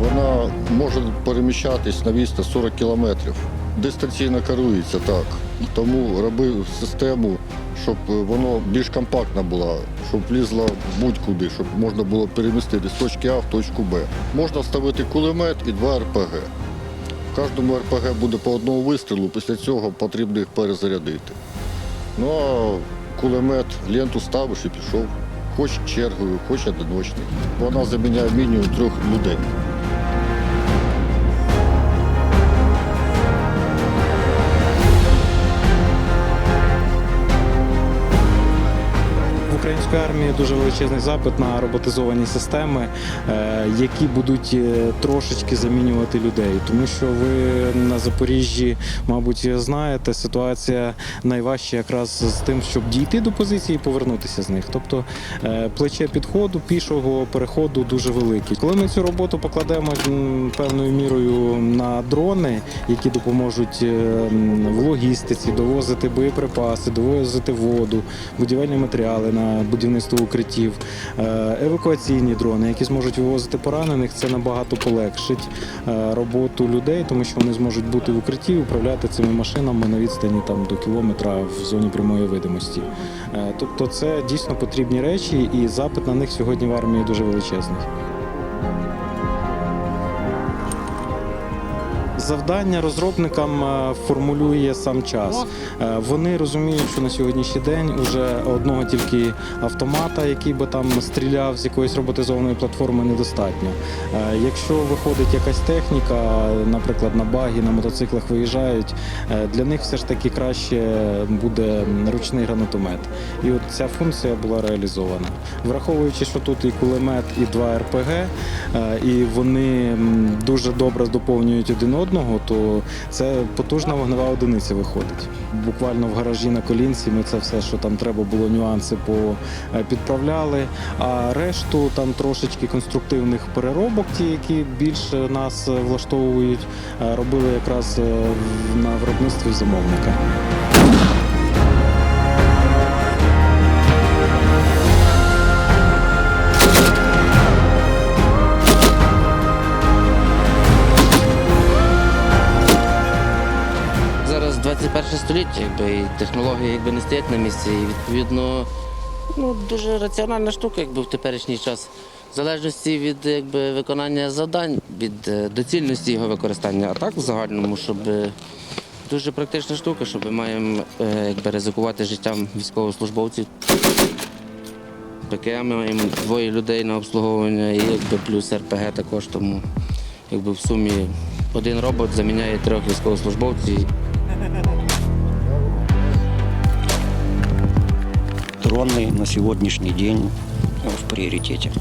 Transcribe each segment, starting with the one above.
Вона може переміщатись на відстань 40 кілометрів. Дистанційно керується так. Тому робив систему, щоб воно більш компактна була, щоб влізла будь-куди, щоб можна було перемістити з точки А в точку Б. Можна вставити кулемет і два РПГ. Кожному РПГ буде по одному вистрілу, після цього потрібно їх перезарядити. Ну а кулемет ленту ставиш і пішов. Хоч чергою, хоч одиночний. Вона заміняє мінімум трьох людей. Української армії дуже величезний запит на роботизовані системи, е, які будуть е, трошечки замінювати людей. Тому що ви на Запоріжжі, мабуть, знаєте, ситуація найважча якраз з тим, щоб дійти до позиції і повернутися з них. Тобто е, плече підходу, пішого переходу дуже велике. Коли ми цю роботу покладемо певною мірою на дрони, які допоможуть в логістиці довозити боєприпаси, довозити воду, будівельні матеріали на будівництво укриттів, е, евакуаційні дрони, які зможуть вивозити поранених, це набагато полегшить е, роботу людей, тому що вони зможуть бути в укритті управляти цими машинами на відстані там до кілометра в зоні прямої видимості. Е, Тобто, це дійсно потрібні речі, і запит на них сьогодні в армії дуже величезний. Завдання розробникам е, формулює сам час. Е, Вони розуміють, що на сьогоднішній день уже одного тільки автомата, який би там стріляв з якоїсь роботизованої платформи, недостатньо. Е, Якщо виходить якась техніка, наприклад, на багі, на мотоциклах виїжджають, для них все ж таки краще буде ручний гранатомет. І от ця функція була реалізована. Враховуючи, що тут і кулемет, і два РПГ, і вони дуже добре доповнюють один одного, то це потужна вогнева одиниця виходить. Буквально в гаражі на колінці ми це все, що там треба було, нюанси е, підправляли. А решту там трошечки конструктивних переробок, ті, які більше нас влаштовують, е, робили якраз е, на виробництві замовника. Століття, якби і технології якби не стоять на місці. І відповідно ну, дуже раціональна штука, якби в теперішній час. В залежності від якби, виконання завдань, від е, доцільності його використання. А так в загальному, щоб е, дуже практична штука, що ми маємо е, якби, ризикувати життям військовослужбовців. ПКМ маємо двоє людей на обслуговування і якби, плюс РПГ також. Тому якби, в сумі один робот заміняє трьох військовослужбовців. Дроны на сегодняшний день в приоритете.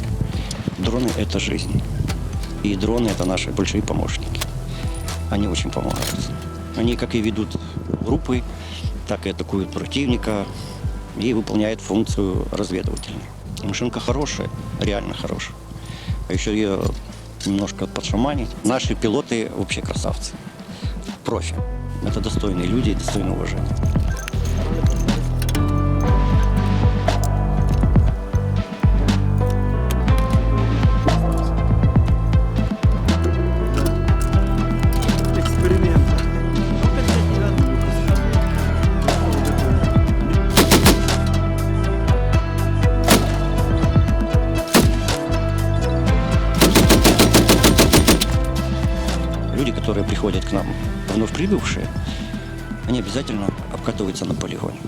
Дроны – это жизнь. И дроны – это наши большие помощники. Они очень помогают. Они как и ведут группы, так и атакуют противника и выполняют функцию разведывательной. Машинка хорошая, реально хорошая. А еще ее немножко подшаманить. Наши пилоты вообще красавцы. Профи. Это достойные люди и достойные уважения. Приходят к нам, вновь прибывшие, они обязательно обкатываются на полигоне.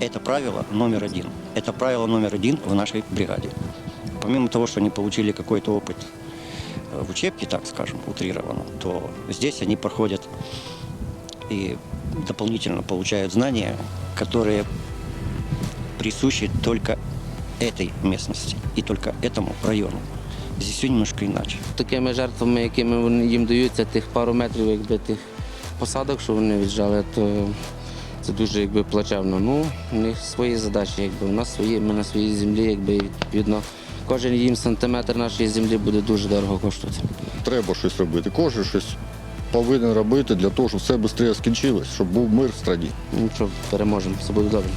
Это правило номер один. Это правило номер один в нашей бригаде. Помимо того, что они получили какой-то опыт э, в учебке, так скажем, утрированно, то здесь они проходят и дополнительно получают знания, которые присущи только этой местности и только этому району. Все немножко иначе. такими жертвами, якими вони їм даються, тих пару метрів, якби тих посадок, що вони віджали, то це дуже якби плачевно. Ну, у них свої задачі, якби у нас свої, ми на своїй землі, якби відповідно. Кожен їм сантиметр нашої землі буде дуже дорого коштувати. Треба щось робити. Кожен щось повинен робити для того, щоб все швидше скінчилось, щоб був мир в країні. Ну що, переможемо, все буде добре.